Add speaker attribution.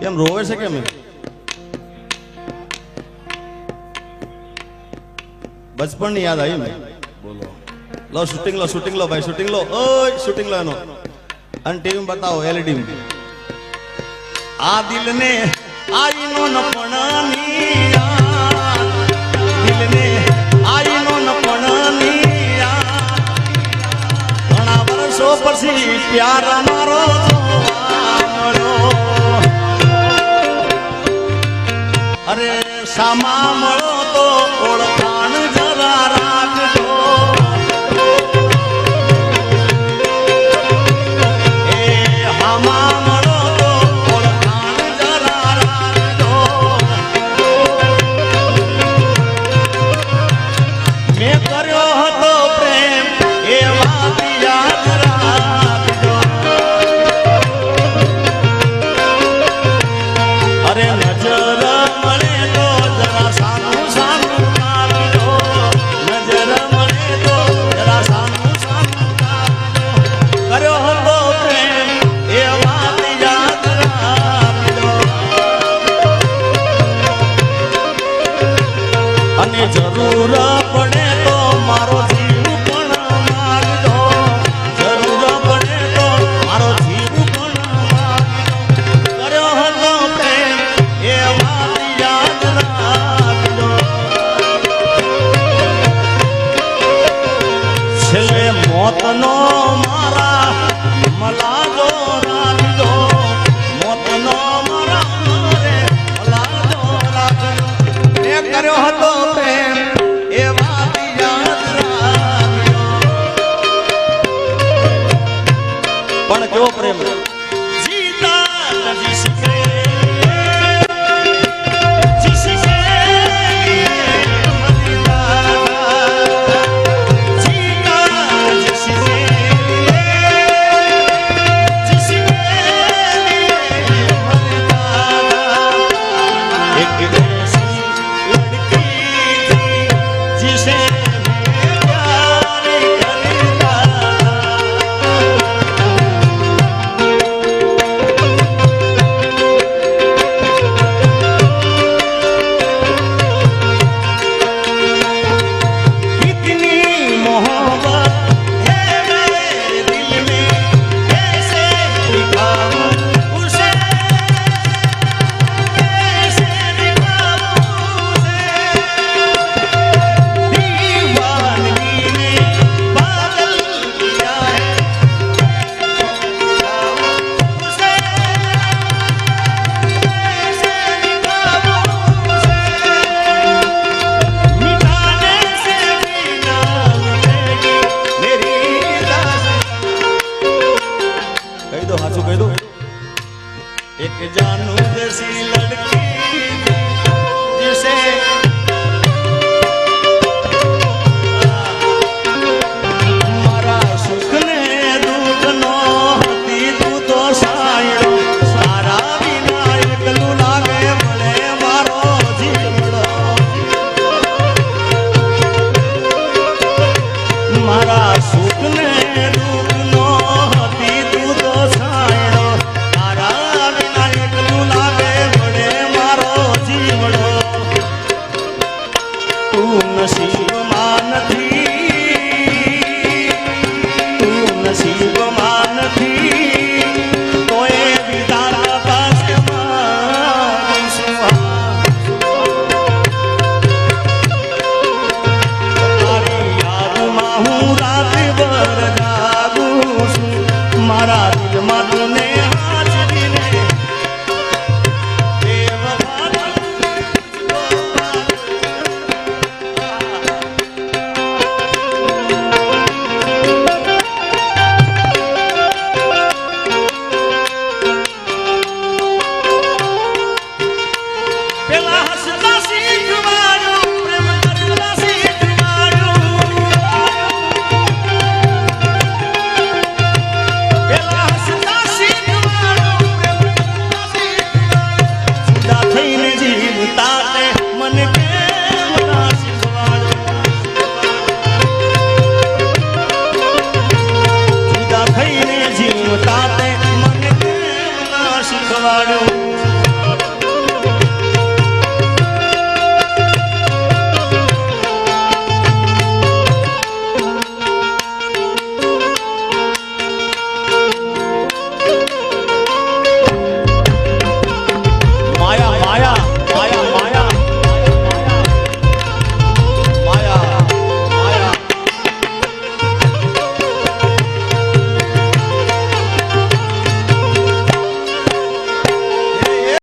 Speaker 1: કેમ રોવે છે કેમ બચપણ યાદ આવી મેં બોલો. લો શૂટિંગ લો શૂટિંગ લો ભાઈ શૂટિંગ લો. ઓય શૂટિંગ લો એનો. અને ટીવી બતાવો એલઈડી આ દિલને આઈનો ન પણની દિલને આઈનો ન પણની ઘણા વર્ષો પછી પ્યાર મારો અરે સામા મળો તો ઓળખાણ જરા રાખજો. મેં કર્યો હતો अपने